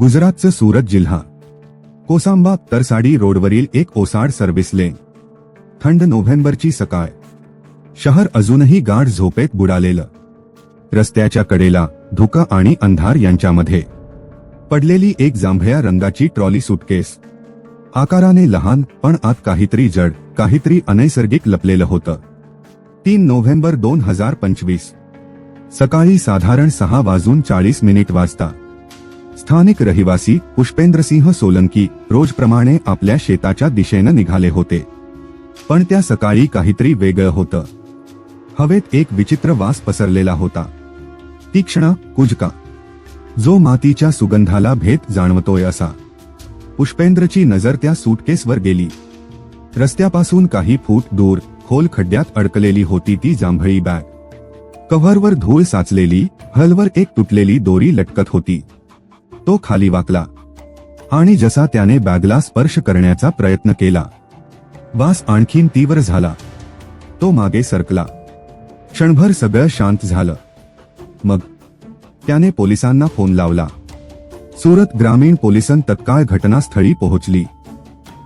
गुजरातचं सुरत जिल्हा. कोसांबा तरसाडी रोडवरील एक ओसाड सर्व्हिस लेन थंड नोव्हेंबरची सकाळ. शहर अजूनही गाढ झोपेत बुडालेलं. रस्त्याच्या कडेला धुकं आणि अंधार यांच्यामध्ये. पडलेली एक जांभळ्या रंगाची ट्रॉली सुटकेस आकाराने लहान पण आत काहीतरी जड काहीतरी अनैसर्गिक लपलेलं होतं. तीन नोव्हेंबर दोन हजार पंचवीस. सकाळी साधारण सहा वाजून चाळीस मिनिट वाजता. स्थानिक रहिवासी पुष्पेंद्रसिंह सोलंकी रोजप्रमाणे आपल्या शेताच्या दिशेनं निघाले होते. पण त्या सकाळी काहीतरी वेगळं होतं. हवेत एक विचित्र वास पसरलेला होता. तीक्ष्ण कुजका. जो मातीच्या सुगंधाला भेद जाणवतोय असा. पुष्पेंद्रची नजर त्या सूटकेसवर गेली. रस्त्यापासून काही फूट दूर खोल खड्ड्यात अडकलेली होती ती जांभळी बॅग. कव्हरवर धूळ साचलेली हलवर एक तुटलेली दोरी लटकत होती. तो खाली वाकला. आणि जसा त्याने बॅगला स्पर्श करण्याचा प्रयत्न केला वास आणखीन तीव्र झाला. तो मागे सरकला. क्षणभर सगळं शांत झालं. मग त्याने पोलिसांना फोन लावला. सुरत ग्रामीण पोलिसन तत्काळ घटनास्थळी पोहोचली.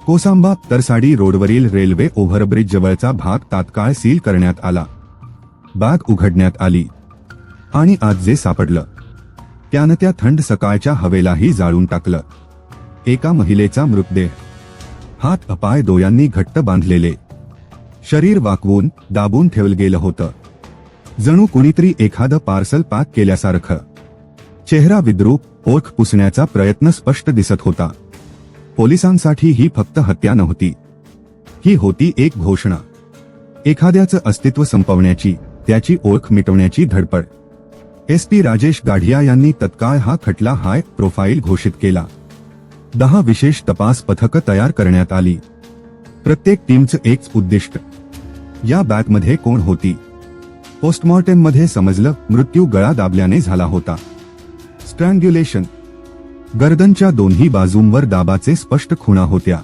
कोसांबा तरसाडी रोडवरील रेल्वे ओव्हरब्रिज जवळचा भाग तात्काळ सील करण्यात आला. बॅग उघडण्यात आली. आणि आज जे सापडलं त्यानं त्या थंड सकाळच्या हवेलाही जाळून टाकलं. एका महिलेचा मृतदेह. हात अपाय डोळ्यांनी घट्ट बांधलेले. शरीर वाकवून दाबून ठेवलं गेलं होतं. जणू कुणीतरी एखादं पार्सल पॅक केल्यासारखं. चेहरा विद्रूप ओळख पुसण्याचा प्रयत्न स्पष्ट दिसत होता. पोलिसांसाठी ही फक्त हत्या नव्हती. ही होती एक घोषणा. एखाद्याचं अस्तित्व संपवण्याची त्याची ओळख मिटवण्याची धडपड. एस पी राजेश गाढिया यांनी तत्काळ हा खटला हाय प्रोफाईल घोषित केला. दहा विशेष तपास पथकं तयार करण्यात आली. प्रत्येक टीमचं एकच उद्दिष्ट. या बॅकमध्ये कोण होती? पोस्टमॉर्टेममध्ये समजलं मृत्यू गळा दाबल्याने झाला होता. स्ट्रँग्युलेशन. गर्दनच्या दोन्ही बाजूंवर दाबाचे स्पष्ट खुणा होत्या.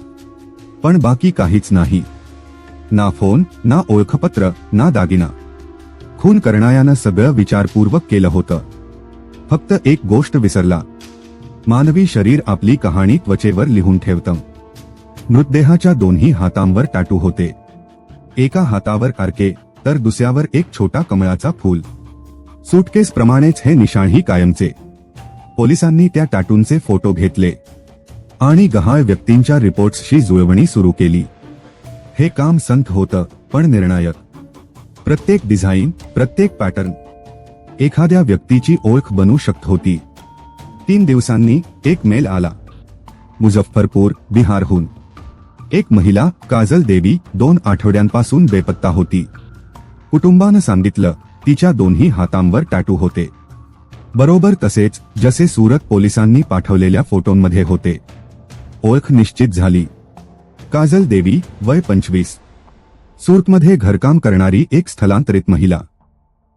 पण बाकी काहीच नाही. ना फोन ना ओळखपत्र ना दागिना. खून करणाऱ्यानं सगळं विचारपूर्वक केलं होतं. फक्त एक गोष्ट विसरला. मानवी शरीर आपली कहाणी त्वचेवर लिहून ठेवतं. मृतदेहाच्या दोन्ही हातांवर टाटू होते. एका हातावर कारके तर दुसऱ्यावर एक छोटा कमळाचा फूल. सुटकेस प्रमाणेच हे निशाणही कायमचे. पोलिसांनी त्या टाटूंचे फोटो घेतले. आणि गहाळ व्यक्तींच्या रिपोर्ट्सशी जुळवणी सुरू केली. हे काम संथ होतं पण निर्णायक. प्रत्येक डिझाईन प्रत्येक पॅटर्न एखाद्या व्यक्तीची ओळख बनू शकत होती. तीन दिवसांनी एक मेल आला. मुझफ्फरपूर बिहारहून. एक महिला काजल देवी दोन आठवड्यांपासून बेपत्ता होती. कुटुंबानं सांगितलं तिच्या दोन्ही हातांवर टॅटू होते. बरोबर तसेच जसे सुरत पोलिसांनी पाठवलेल्या फोटोंमध्ये होते. ओळख निश्चित झाली. काजल देवी वय पंचवीस. सुरतमध्ये घरकाम करणारी एक स्थलांतरित महिला.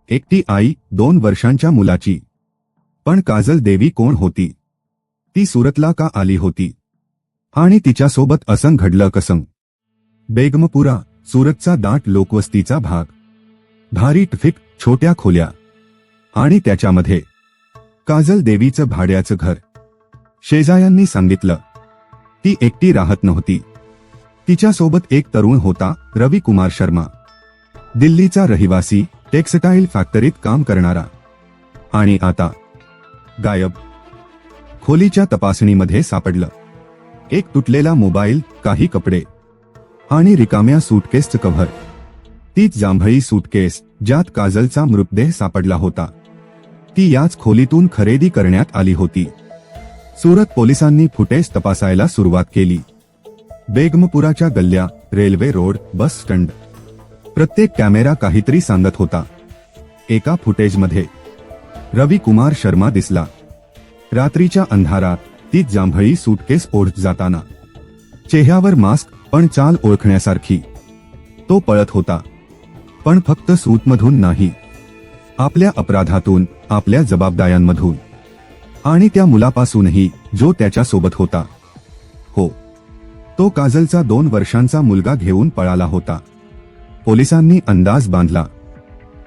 एकटी आई दोन वर्षांच्या मुलाची. पण काजल देवी कोण होती? ती सुरतला का आली होती? आणि तिच्यासोबत असं घडलं कसं? बेगमपुरा सुरतचा दाट लोकवस्तीचा भाग. भारी ट्रफिक छोट्या खोल्या. आणि त्याच्यामध्ये काजल देवीचं भाड्याचं घर. शेजायांनी सांगितलं ती एकटी राहत नव्हती. तिच्यासोबत एक तरुण होता रवी कुमार शर्मा. दिल्लीचा रहिवासी टेक्सटाईल फॅक्टरीत काम करणारा. आणि आता गायब. खोलीच्या तपासणीमध्ये सापडलं. एक तुटलेला मोबाईल काही कपडे. आणि रिकाम्या सूटकेसचं कव्हर. तीच जांभळी सूटकेस ज्यात काजलचा मृतदेह सापडला होता. ती याच खोलीतून खरेदी करण्यात आली होती. सुरत पोलिसांनी फुटेज तपासायला सुरुवात केली. बेगमपुराच्या गल्ल्या रेल्वे रोड बस स्टँड. प्रत्येक कॅमेरा काहीतरी सांगत होता. एका फुटेजमध्ये. रवी कुमार शर्मा दिसला. रात्रीच्या अंधारात ती जांभळी सूटकेस ओढत जाताना. चेहऱ्यावर मास्क पण चाल ओळखण्यासारखी. तो पळत होता. पण फक्त सूटमधून नाही. आपल्या अपराधातून आपल्या जबाबदाऱ्यांमधून. आणि त्या मुलापासूनही जो त्याच्या सोबत होता. हो. तो काजलचा दोन वर्षांचा मुलगा घेऊन पळाला होता. पोलिसांनी अंदाज बांधला.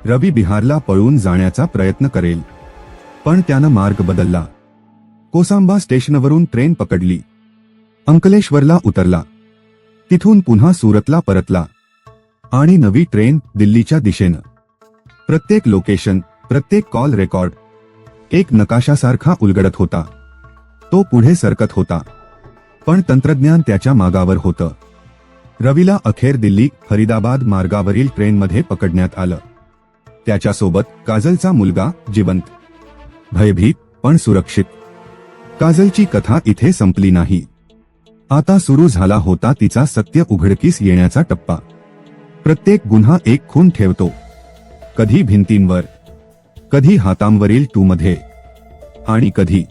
रवी बिहारला पळून जाण्याचा प्रयत्न करेल. पण त्यानं मार्ग बदलला. कोसांबा स्टेशनवरून ट्रेन पकडली. अंकलेश्वरला उतरला. तिथून पुन्हा सुरतला परतला. आणि नवी ट्रेन दिल्लीच्या दिशेनं. प्रत्येक लोकेशन प्रत्येक कॉल रेकॉर्ड एक नकाशासारखा उलगडत होता. तो पुढे सरकत होता. पण तंत्रज्ञान त्याच्या मागावर होतं. रवीला अखेर दिल्ली फरीदाबाद मार्गावरील ट्रेनमध्ये पकडण्यात आलं. त्याच्यासोबत काजलचा मुलगा जिवंत. भयभीत पण सुरक्षित. काजलची कथा इथे संपली नाही. आता सुरू झाला होता तिचा सत्य उघडकीस येण्याचा टप्पा. प्रत्येक गुन्हा एक खून ठेवतो. कधी भिंतींवर कधी हातांवरील टूमध्ये आणि कधी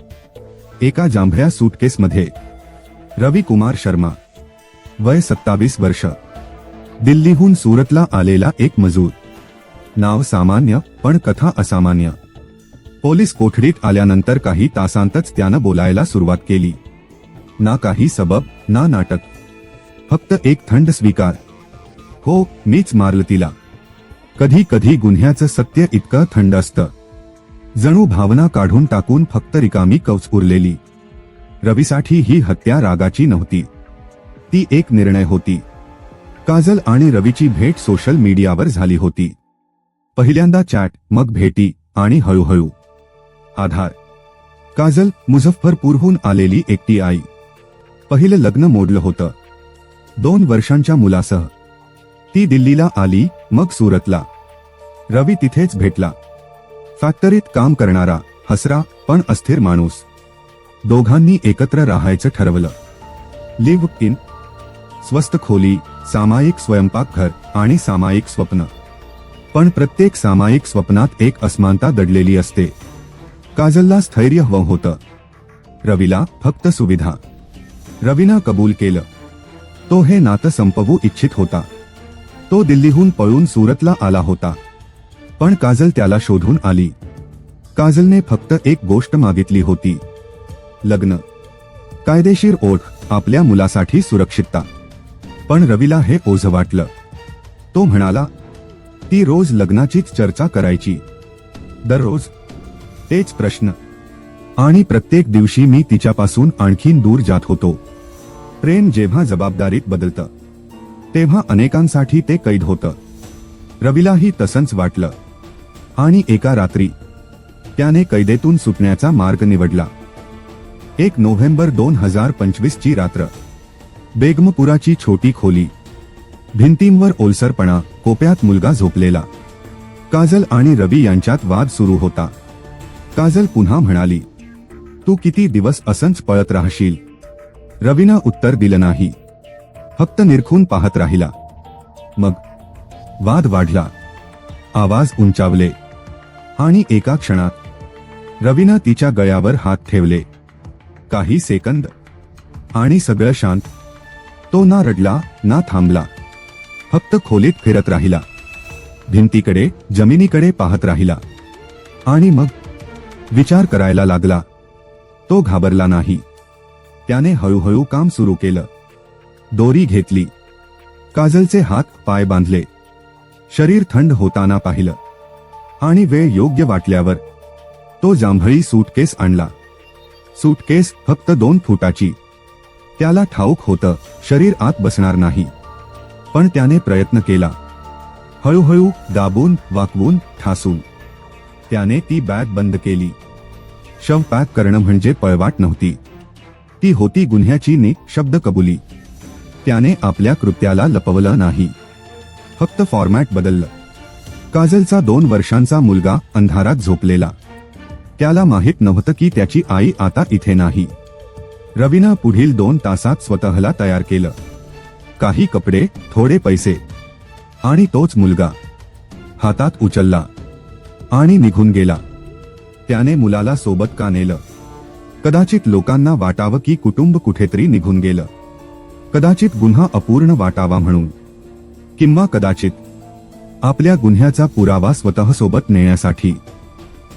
एका जांभळ्या सूटकेसमध्ये रवी कुमार शर्मा. वय सत्तावीस वर्ष. दिल्लीहून सुरतला आलेला एक मजूर. नाव सामान्य पण कथा असामान्य. पोलीस कोठडीत आल्यानंतर काही तासांतच त्यानं बोलायला सुरुवात केली. ना काही सबब ना नाटक. फक्त एक थंड स्वीकार. हो मीच मारलं तिला. कधी कधी गुन्ह्याचं सत्य इतकं थंड असतं. जणू भावना काढून टाकून फक्त रिकामी कवच उरलेली. रवीसाठी ही हत्या रागाची नव्हती. ती एक निर्णय होती. काजल आणि रवीची भेट सोशल मीडियावर झाली होती. पहिल्यांदा चॅट मग भेटी आणि हळूहळू. आधार. काजल मुझफ्फरपूरहून आलेली एकटी आई. पहिलं लग्न मोडलं होतं. दोन वर्षांच्या मुलासह. ती दिल्लीला आली मग सुरतला. रवी तिथेच भेटला. फॅक्टरीत काम करणारा हसरा पण अस्थिर माणूस. दोघांनी एकत्र राहायचं ठरवलं. लिव्ह इन स्वस्त खोली सामायिक स्वयंपाकघर आणि सामायिक स्वप्न. पण प्रत्येक सामायिक स्वप्नात एक असमानता दडलेली असते. काजलला स्थैर्य हवं होतं. रवीला फक्त सुविधा. रवीनं कबूल केलं. तो हे नातं संपवू इच्छित होता. तो दिल्लीहून पळून सुरतला आला होता. पण काजल त्याला शोधून आली. काजलने फक्त एक गोष्ट मागितली होती. लग्न. कायदेशीर ओढ आपल्या मुलासाठी सुरक्षितता. पण रवीला हे ओझ वाटलं. तो म्हणाला ती रोज लग्नाचीच चर्चा करायची. दररोज. तेच प्रश्न. आणि प्रत्येक दिवशी मी तिच्यापासून आणखीन दूर जात होतो. प्रेम जेव्हा जबाबदारीत बदलतं तेव्हा अनेकांसाठी ते कैद होतं. रवीलाही तसंच वाटलं. आणि एका रात्री त्याने कैदेतून सुटण्याचा मार्ग निवडला. एक नोव्हेंबर दोन हजार पंचवीस ची रात्र. बेगमपुराची छोटी खोली. भिंतींवर ओलसरपणा कोप्यात मुलगा झोपलेला. काजल आणि रवी यांच्यात वाद सुरू होता. काजल पुन्हा म्हणाली तू किती दिवस असंच पळत राहशील? रवीनं उत्तर दिलं नाही. फक्त निरखून पाहत राहिला. मग वाद वाढला. आवाज उंचावले. आणि एका क्षणात रवीनं तिच्या गळ्यावर हात ठेवले. काही सेकंद. आणि सगळं शांत. तो ना रडला ना थांबला. फक्त खोलीत फिरत राहिला. भिंतीकडे जमिनीकडे पाहत राहिला. आणि मग विचार करायला लागला. तो घाबरला नाही. त्याने हळूहळू काम सुरू केलं. दोरी घेतली. काजलचे हात पाय बांधले. शरीर थंड होताना पाहिलं. आणि वेळ योग्य वाटल्यावर तो जांभळी सूटकेस आणला. सूटकेस फक्त दोन फुटाची. त्याला ठाऊक होतं शरीर आत बसणार नाही. पण त्याने प्रयत्न केला. हळूहळू दाबून वाकवून ठासून. त्याने ती बॅग बंद केली. शव पॅक करणं म्हणजे पळवाट नव्हती. ती होती गुन्ह्याची नि शब्द कबुली. त्याने आपल्या कृत्याला लपवलं नाही. फक्त फॉर्मॅट बदललं. काजलचा दोन वर्षांचा मुलगा अंधारात झोपलेला. त्याला माहीत नव्हतं की त्याची आई आता इथे नाही. रवीनं पुढील दोन तासात स्वतःला तयार केलं. काही कपडे थोडे पैसे. आणि तोच मुलगा. हातात उचलला. आणि निघून गेला. त्याने मुलाला सोबत का नेलं? कदाचित लोकांना वाटावं की कुटुंब कुठेतरी निघून गेलं. कदाचित गुन्हा अपूर्ण वाटावा म्हणून. किंवा कदाचित आपल्या गुन्ह्याचा पुरावा स्वतः सोबत नेण्यासाठी.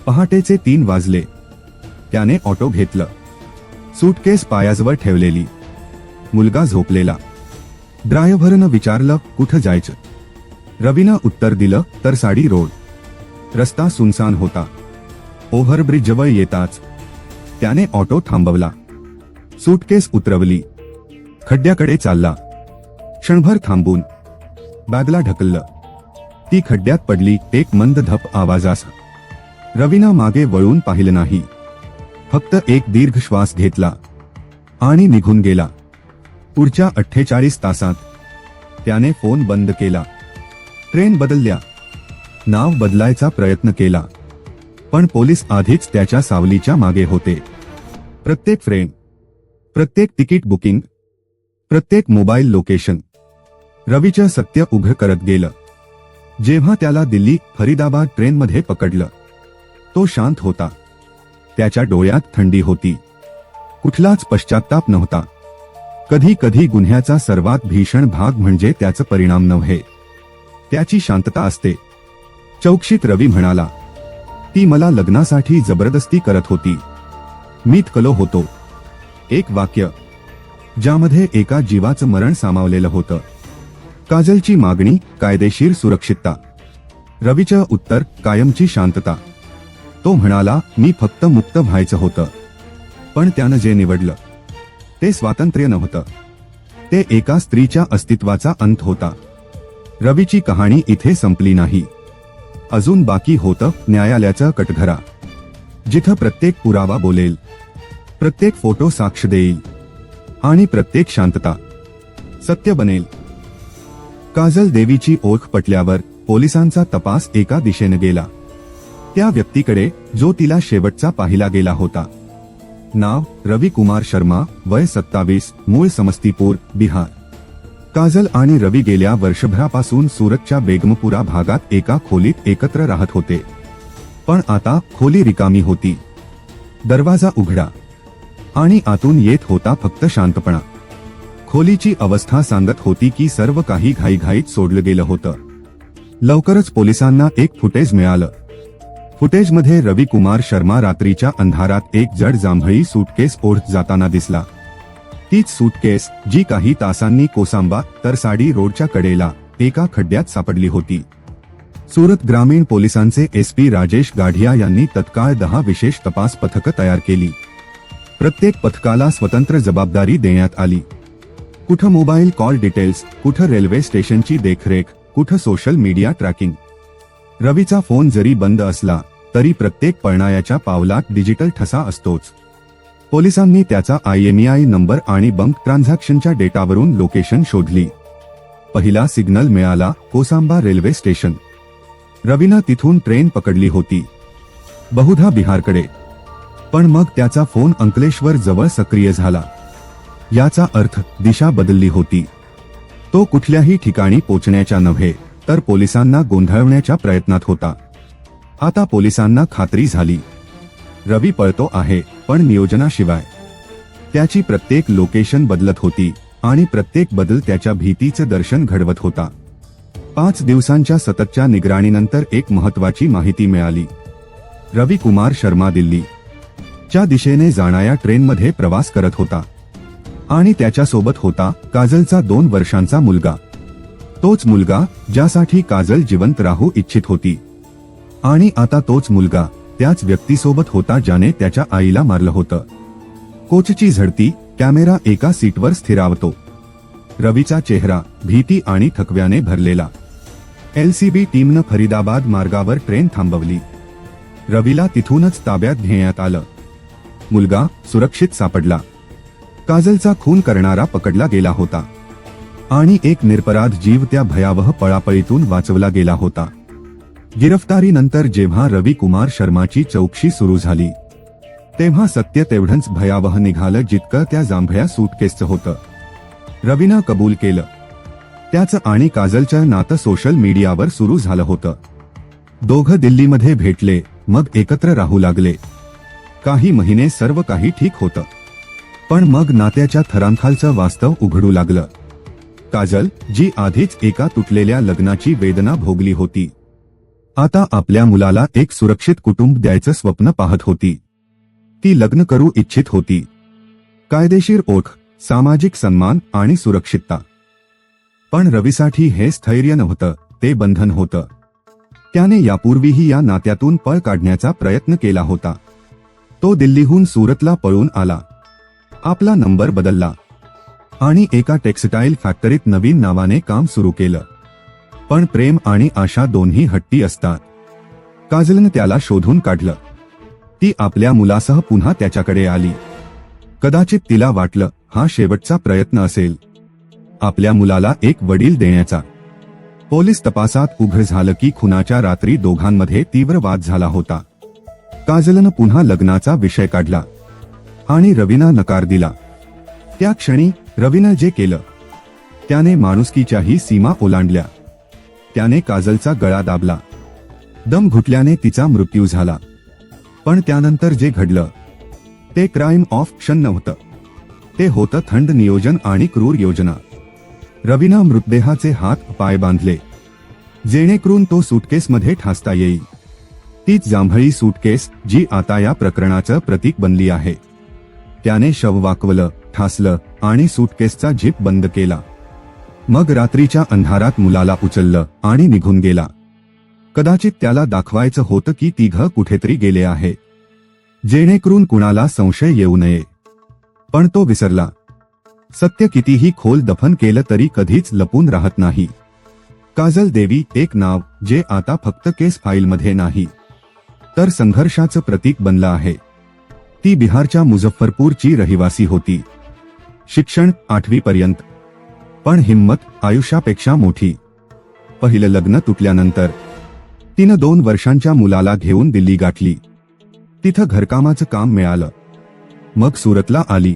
पहाटेचे तीन वाजले. त्याने ऑटो घेतलं. सूटकेस पायाजवर ठेवलेली. मुलगा झोपलेला. ड्रायव्हरनं विचारलं कुठं जायचं? रवीनं उत्तर दिलं तर साडी रोड. रस्ता सुनसान होता. ओव्हरब्रिजजवळ येताच त्याने ऑटो थांबवला. सूटकेस उतरवली. खड्ड्याकडे चालला. क्षणभर थांबून. बॅगला ढकललं. ती खड्ड्यात पडली एक मंद धप आवाजास. रवीनं मागे वळून पाहिलं नाही. फक्त एक दीर्घ श्वास घेतला. आणि निघून गेला. पुढच्या अठ्ठेचाळीस तासात त्याने फोन बंद केला. ट्रेन बदलल्या. नाव बदलायचा प्रयत्न केला. पण पोलीस आधीच त्याच्या सावलीच्या मागे होते. प्रत्येक फ्रेम प्रत्येक तिकीट बुकिंग प्रत्येक मोबाईल लोकेशन रवीचं सत्य उघड करत गेलं. जेव्हा त्याला दिल्ली फरीदाबाद ट्रेनमध्ये पकडलं. तो शांत होता. त्याच्या डोळ्यात थंडी होती. कुठलाच पश्चाताप नव्हता. कधी कधी गुन्ह्याचा सर्वात भीषण भाग म्हणजे त्याचं परिणाम नव्हे. त्याची शांतता असते. चौकशीत रवी म्हणाला ती मला लग्नासाठी जबरदस्ती करत होती. मी कलो होतो. एक वाक्य ज्यामध्ये एका जीवाचं मरण सामावलेलं होतं. काजलची मागणी कायदेशीर सुरक्षितता. रवीचं उत्तर कायमची शांतता. तो म्हणाला मी फक्त मुक्त व्हायचं होतं. पण त्यानं जे निवडलं ते स्वातंत्र्य नव्हतं. ते एका स्त्रीच्या अस्तित्वाचा अंत होता. रवीची कहाणी इथे संपली नाही. अजून बाकी होतं न्यायालयाचं कटघरा जिथं प्रत्येक पुरावा बोलेल प्रत्येक फोटो साक्ष देईल आणि प्रत्येक शांतता सत्य बनेल. काजल देवीची ओळख पटल्यावर पोलिसांचा तपास एका दिशेने गेला. त्या व्यक्तीकडे जो तिला शेवटचा पाहिला गेला होता. नाव रवी कुमार शर्मा वय सत्तावीस मूळ समस्तीपूर बिहार. काजल आणि रवी गेल्या वर्षभरापासून सुरतच्या बेगमपुरा भागात एका खोलीत एकत्र राहत होते. पण आता खोली रिकामी होती. दरवाजा उघडा. आणि आतून येत होता फक्त शांतपणा. खोलीची अवस्था सांगत होती की सर्व काही घाईघाईत सोडलं गेलं होतं. लवकरच पोलिसांना एक फुटेज मिळालं. फुटेजमध्ये रवी कुमार शर्मा रात्रीच्या अंधारात एक जड जांभळी सूटकेस ओढत जाताना दिसला. तीच सूटकेस जी काही तासांनी कोसांबा तर साडी रोडच्या कडेला एका खड्ड्यात सापडली होती. सुरत ग्रामीण पोलिसांचे एसपी राजेश गाढिया यांनी तत्काळ दहा विशेष तपास पथकं तयार केली. प्रत्येक पथकाला स्वतंत्र जबाबदारी देण्यात आली. कुठं मोबाईल कॉल डिटेल्स कुठं रेल्वे स्टेशनची देखरेख कुठं सोशल मीडिया ट्रॅकिंग? रवीचा फोन जरी बंद असला तरी प्रत्येक पळणायाच्या पावलात डिजिटल ठसा असतोच. पोलिसांनी त्याचा आयएमईआय नंबर आणि बंक ट्रान्झॅक्शनच्या डेटावरून लोकेशन शोधली. पहिला सिग्नल मिळाला कोसांबा रेल्वे स्टेशन. रवीनं तिथून ट्रेन पकडली होती. बहुधा बिहारकडे. पण मग त्याचा फोन अंकलेश्वर जवळ सक्रिय झाला. याचा अर्थ दिशा बदलली होती. तो कुठल्याही ठिकाणी पोचण्याच्या नव्हे तर पोलिसांना गोंधळवण्याच्या प्रयत्नात होता. आता पोलिसांना खात्री झाली. रवी पळतो आहे पण नियोजनाशिवाय. त्याची प्रत्येक लोकेशन बदलत होती आणि प्रत्येक बदल त्याच्या भीतीचं दर्शन घडवत होता. पाच दिवसांच्या सततच्या निगराणीनंतर एक महत्वाची माहिती मिळाली. रवी कुमार शर्मा दिल्ली. च्या दिशेने जाणाऱ्या ट्रेनमध्ये प्रवास करत होता. आणि त्याच्यासोबत होता काजलचा दोन वर्षांचा मुलगा. तोच मुलगा ज्यासाठी काजल जिवंत राहू इच्छित होती. आणि आता तोच मुलगा त्याच व्यक्तीसोबत होता ज्याने त्याच्या आईला मारलं होतं. कोचची झडती कॅमेरा एका सीटवर स्थिरावतो. रवीचा चेहरा भीती आणि थकव्याने भरलेला. एलसीबी टीमनं फरीदाबाद मार्गावर ट्रेन थांबवली. रवीला तिथूनच ताब्यात घेण्यात आलं. मुलगा सुरक्षित सापडला. काजलचा खून करणारा पकडला गेला होता. आणि एक निरपराध जीव त्या भयावह पळापळीतून वाचवला गेला होता. गिरफ्तारीनंतर जेव्हा रवी कुमार शर्माची चौकशी सुरू झाली तेव्हा सत्य तेवढंच भयावह निघालं जितकं त्या जांभळ्या सूटकेसचं होतं. रवीनं कबूल केलं. त्याचं आणि काजलचं नातं सोशल मीडियावर सुरू झालं होतं. दोघं दिल्लीमध्ये भेटले मग एकत्र राहू लागले. काही महिने सर्व काही ठीक होतं. पण मग नात्याच्या थरांखालचं वास्तव उघडू लागलं. काजल जी आधीच एका तुटलेल्या लग्नाची वेदना भोगली होती. आता आपल्या मुलाला एक सुरक्षित कुटुंब द्यायचं स्वप्न पाहत होती. ती लग्न करू इच्छित होती. कायदेशीर ओळख सामाजिक सन्मान आणि सुरक्षितता. पण रवीसाठी हे स्थैर्य नव्हतं ते बंधन होतं. त्याने यापूर्वीही या नात्यातून पळ काढण्याचा प्रयत्न केला होता. तो दिल्लीहून सुरतला पळून आला. आपला नंबर बदलला. आणि एका टेक्सटाईल फॅक्टरीत नवीन नावाने काम सुरू केलं. पण प्रेम आणि आशा दोन्ही हट्टी असतात. काजलनं त्याला शोधून काढलं. ती आपल्या मुलासह पुन्हा त्याच्याकडे आली. कदाचित तिला वाटलं हा शेवटचा प्रयत्न असेल. आपल्या मुलाला एक वडील देण्याचा. पोलीस तपासात उघड झालं की खुनाच्या रात्री दोघांमध्ये तीव्र वाद झाला होता. काजलनं पुन्हा लग्नाचा विषय काढला. आणि रवीना नकार दिला. त्या क्षणी रवीनं जे केलं त्याने माणुसकीच्याही सीमा ओलांडल्या. त्याने काजलचा गळा दाबला. दम घुटल्याने तिचा मृत्यू झाला. पण त्यानंतर जे घडलं ते क्राईम ऑफ क्षण नव्हतं. ते होतं थंड नियोजन आणि क्रूर योजना. रवीनं मृतदेहाचे हात पाय बांधले. जेणेकरून तो सुटकेसमध्ये ठासता येईल. तीच जांभळी सुटकेस जी आता या प्रकरणाचं प्रतीक बनली आहे. त्याने शव वाकवलं ठासलं आणि सुटकेसचा झिप बंद केला. मग रात्रीच्या अंधारात मुलाला उचललं आणि निघून गेला. कदाचित त्याला दाखवायचं होतं की तिघ कुठेतरी गेले आहे. जेणेकरून कुणाला संशय येऊ नये. पण तो विसरला. सत्य कितीही खोल दफन केलं तरी कधीच लपून राहत नाही. काजल देवी एक नाव जे आता फक्त केस फाईलमध्ये नाही. तर संघर्षाचं प्रतीक बनलं आहे. ती बिहारच्या मुझफ्फरपूरची रहिवासी होती. शिक्षण आठवीपर्यंत. पण हिंमत आयुष्यापेक्षा मोठी. पहिलं लग्न तुटल्यानंतर तिनं दोन वर्षांच्या मुलाला घेऊन दिल्ली गाठली. तिथं घरकामाचं काम मिळालं. मग सुरतला आली.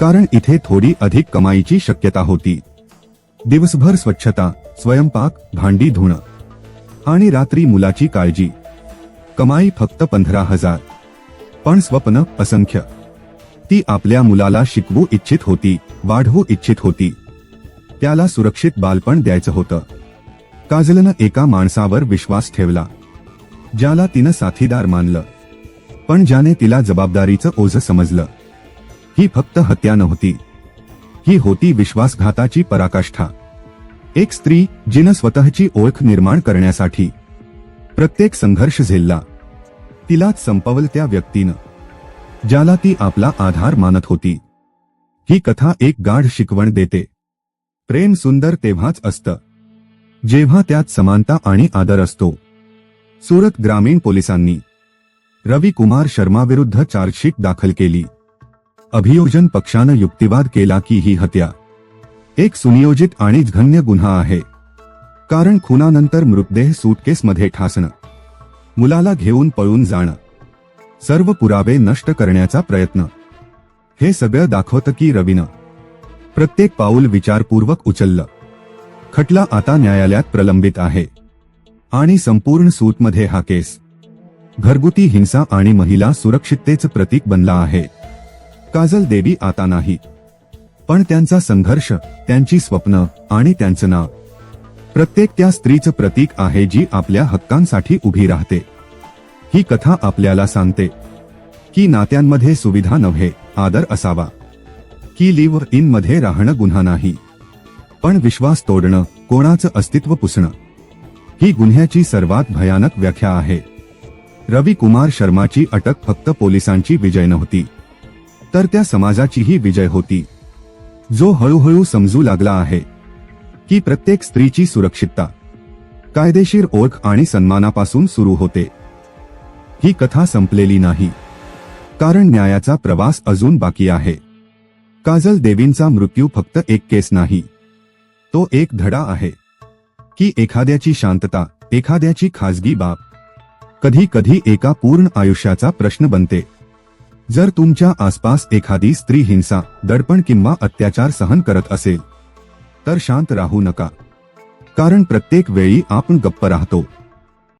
कारण इथे थोडी अधिक कमाईची शक्यता होती. दिवसभर स्वच्छता स्वयंपाक भांडी धुणं. आणि रात्री मुलाची काळजी. कमाई फक्त पंधरा हजार. पण स्वप्न असंख्य. ती आपल्या मुलाला शिकवू इच्छित होती वाढवू इच्छित होती. त्याला सुरक्षित बालपण द्यायचं होतं. काजलनं एका माणसावर विश्वास ठेवला. ज्याला तिनं साथीदार मानलं. पण ज्याने तिला जबाबदारीचं ओझ समजलं. ही फक्त हत्या नव्हती. ही होती विश्वासघाताची पराकाष्ठा. एक स्त्री जिनं स्वतःची ओळख निर्माण करण्यासाठी प्रत्येक संघर्ष झेलला. तिलाच संपवल त्या व्यक्तीनं. ज्याला ती आपला आधार मानत होती. ही कथा एक गाढ शिकवण देते. प्रेम सुंदर तेव्हाच असतं. जेव्हा त्यात समानता आणि आदर असतो. सुरत ग्रामीण पोलिसांनी रवी कुमार शर्माविरुद्ध चार्जशीट दाखल केली. अभियोजन पक्षानं युक्तिवाद केला की ही हत्या. एक सुनियोजित आणि घन्य गुन्हा आहे. कारण खुनानंतर मृतदेह सूटकेसमध्ये ठासणं. मुलाला घेऊन पळून जाणं. सर्व पुरावे नष्ट करण्याचा प्रयत्न. हे सगळं दाखवतं की रवीनं प्रत्येक पाऊल विचारपूर्वक उचललं. खटला आता न्यायालयात प्रलंबित आहे. आणि संपूर्ण सूटमध्ये हा केस. घरगुती हिंसा आणि महिला सुरक्षिततेचं प्रतीक बनला आहे. काजल देवी आता नाही. पण त्यांचा संघर्ष त्यांची स्वप्न आणि त्यांचं नाव. प्रत्येक त्या स्त्रीचं प्रतीक आहे जी आपल्या हक्कांसाठी उभी राहते. ही कथा आपल्याला सांगते की नात्यांमध्ये सुविधा नव्हे आदर असावा. की लिव्ह इनमध्ये राहणं गुन्हा नाही. पण विश्वास तोडणं कोणाचं अस्तित्व पुसणं ही गुन्ह्याची सर्वात भयानक व्याख्या आहे. रवी कुमार शर्माची अटक फक्त पोलिसांची विजय नव्हती. तर त्या समाजाचीही विजय होती. जो हळूहळू समजू लागला आहे की प्रत्येक स्त्रीची सुरक्षितता कायदेशीर ओळख आणि सन्मानापासून सुरू होते. ही कथा संपलेली नाही. कारण न्यायाचा प्रवास अजून बाकी आहे. काजल देवींचा मृत्यू फक्त एक केस नाही. तो एक धडा आहे. की एखाद्याची शांतता एखाद्याची खाजगी बाब. कधी कधी एका पूर्ण आयुष्याचा प्रश्न बनते. जर तुमच्या आसपास एखादी स्त्री हिंसा दडपण किंवा अत्याचार सहन करत असेल तर शांत राहू नका. कारण प्रत्येक वेळी आपण गप्प राहतो.